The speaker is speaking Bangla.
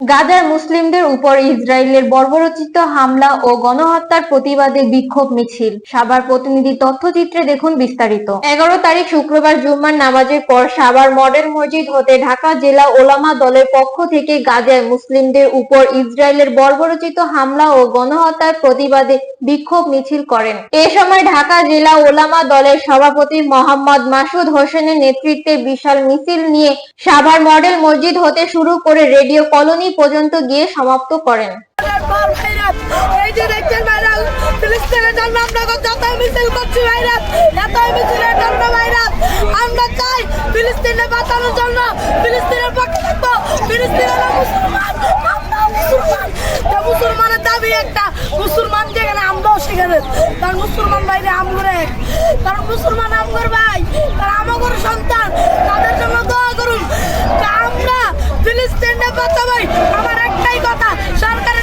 গাজায় মুসলিমদের উপর ইসরায়েলের বর্বরোচিত হামলা ও গণহত্যার প্রতিবাদে বিক্ষোভ মিছিল। সাভার প্রতিনিধি তথ্যচিত্রে দেখুন বিস্তারিত। এগারো তারিখ শুক্রবার জুম্মার নামাজের পর সাভার মডেল মসজিদ হতে ঢাকা জেলা ওলামা দলের পক্ষ থেকে গাজায় মুসলিমদের উপর ইসরায়েলের বর্বরোচিত হামলা ও গণহত্যার প্রতিবাদে বিক্ষোভ মিছিল করেন। এ সময় ঢাকা জেলা ওলামা দলের সভাপতি মোহাম্মদ মাসুদ হোসেনের নেতৃত্বে বিশাল মিছিল নিয়ে সাভার মডেল মসজিদ হতে শুরু করে রেডিও কলোনি পর্যন্ত গিয়ে সমাপ্ত করেন। মুসলমান মুসলমানের দাবি একটা মুসলমান যেখানে আমরাও মুসলমান বাইরে আমগর ভাই তারা আমগর সন্তান তাদের জন্য দোয়া করুন তা আমরা ফিলিস্তিনে বাঁচাবই আমার একটাই কথা সরকারের